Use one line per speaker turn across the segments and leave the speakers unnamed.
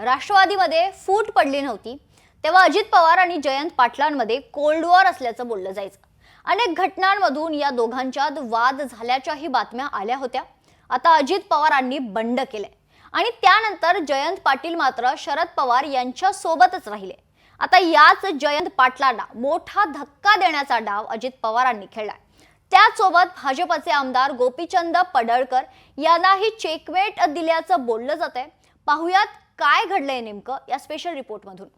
राष्ट्रवादीमध्ये फूट पडली नव्हती तेव्हा अजित पवार आणि जयंत पाटलांमध्ये कोल्ड वॉर असल्याचं बोललं जायचं. अनेक घटनांमधून या दोघांच्यात वाद झाल्याच्याही बातम्या आल्या होत्या. आता अजित पवारांनी बंड केलंय. आणि त्यानंतर जयंत पाटील मात्र शरद पवार यांच्या सोबतच राहिले. आता याच जयंत पाटलांना मोठा धक्का देण्याचा डाव अजित पवारांनी खेळलाय. त्याचसोबत भाजपचे आमदार गोपीचंद पडळकर यांनाही चेकमेट दिल्याचं बोललं जात आहे पाहुयात काय घडलंय नेमकं या स्पेशल रिपोर्टमधून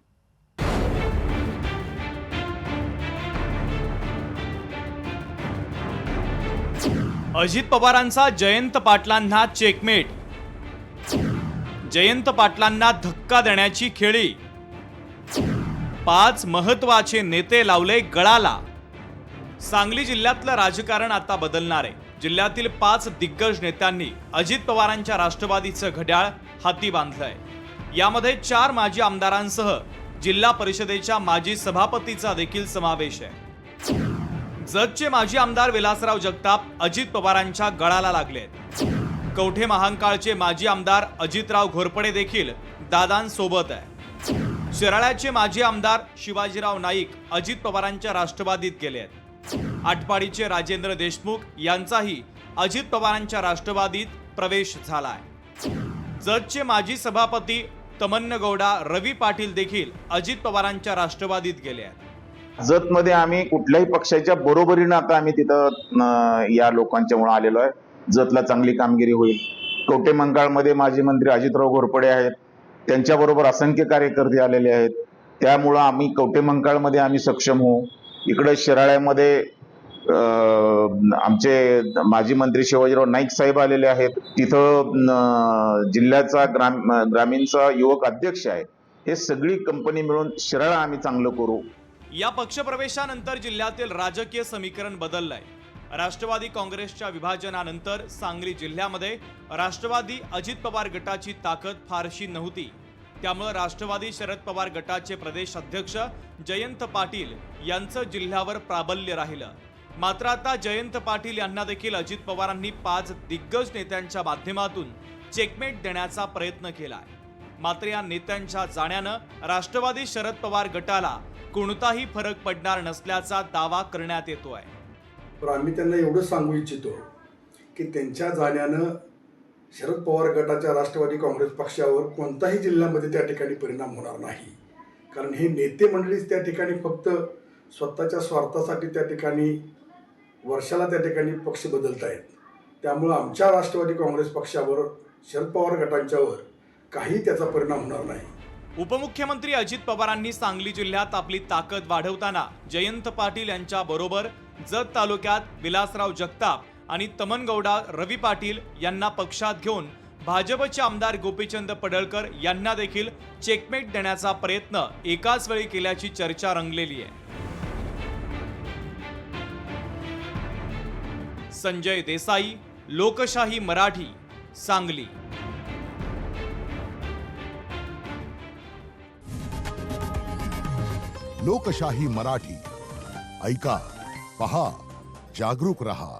अजित पवारांचा जयंत पाटलांना चेकमेट. जयंत पाटलांना धक्का देण्याची खेळी. पाच महत्त्वाचे नेते लावले गळाला. सांगली जिल्ह्यातलं राजकारण आता बदलणार आहे. जिल्ह्यातील पाच दिग्गज नेत्यांनी अजित पवारांच्या राष्ट्रवादीचं घड्याळ हाती बांधलंय. यामध्ये चार माजी आमदारांसह जिल्हा परिषदेच्या माजी सभापतीचा देखील समावेश आहे. जतचे माजी आमदार विलासराव जगताप अजित पवारांच्या गळाला लागले कवठे महांकाळचे माजी आमदार अजितराव घोरपडे देखील दादांसोबत आहे. शिराळ्याचे माजी आमदार शिवाजीराव नाईक अजित पवारांच्या राष्ट्रवादीत गेले आहेत. आटपाडीचे राजेंद्र देशमुख यांचाही अजित पवारांच्या राष्ट्रवादीत प्रवेश झाला आहे जतचे माजी सभापती तमन्नगौडा रवी पाटील देखील अजित पवारांच्या राष्ट्रवादीत गेले आहेत.
जतमध्ये आम्ही कुठल्याही पक्षाच्या बरोबरीनं आता आम्ही तिथं या लोकांच्यामुळे आलेलो आहे. जतला चांगली कामगिरी होईल. कवटे मंकाळमध्ये माजी मंत्री अजितराव घोरपडे आहेत. त्यांच्याबरोबर असंख्य कार्यकर्ते आलेले आहेत. त्यामुळं आम्ही कवटे मंकाळमध्ये आम्ही सक्षम होऊ. इकडे शिराळ्यामध्ये आमचे माजी मंत्री शिवाजीराव नाईक साहेब आलेले आहेत. तिथं जिल्ह्याचा ग्राम ग्रामीणचा युवक अध्यक्ष आहे. हे सगळी कंपनी मिळून शिराळा आम्ही चांगलं करू.
या पक्षप्रवेशानंतर जिल्ह्यातील राजकीय समीकरण बदललंय. राष्ट्रवादी काँग्रेसच्या विभाजनानंतर सांगली जिल्ह्यामध्ये राष्ट्रवादी अजित पवार गटाची ताकद फारशी नव्हती. त्यामुळे राष्ट्रवादी शरद पवार गटाचे प्रदेश अध्यक्ष जयंत पाटील यांचं जिल्ह्यावर प्राबल्य राहिलं. मात्र आता जयंत पाटील यांना देखील अजित पवारांनी पाच दिग्गज नेत्यांच्या माध्यमातून चेकमेट देण्याचा प्रयत्न केलाय. मात्र या नेत्यांच्या जाण्यानं राष्ट्रवादी शरद पवार गटाला कोणताही फरक पडणार नसल्याचा दावा करण्यात येतो
आहे आम्ही त्यांना एवढं सांगू इच्छितो की त्यांच्या जाण्यानं शरद पवार गटाच्या राष्ट्रवादी काँग्रेस पक्षावर कोणताही जिल्ह्यामध्ये त्या ठिकाणी परिणाम होणार नाही. कारण हे नेते मंडळीच त्या ठिकाणी फक्त स्वतःच्या स्वार्थासाठी त्या ठिकाणी वर्षाला त्या ठिकाणी पक्ष बदलत आहेत त्यामुळं आमच्या राष्ट्रवादी काँग्रेस पक्षावर शरद पवार गटांच्यावर काही त्याचा परिणाम होणार नाही.
उपमुख्यमंत्री अजित पवारांनी सांगली जिल्ह्यात आपली ताकद वाढवताना जयंत पाटील यांच्या बरोबर जत तालुक्यात विलासराव जगताप आणि तमनगौडा रवी पाटील यांना पक्षात घेऊन भाजपचे आमदार गोपीचंद पडळकर यांना देखील चेकमेट देण्याचा प्रयत्न एकाच वेळी केल्याची चर्चा रंगलेली आहे. संजय देसाई लोकशाही मराठी सांगली.
लोकशाही मराठी ऐका पहा जागरूक रहा.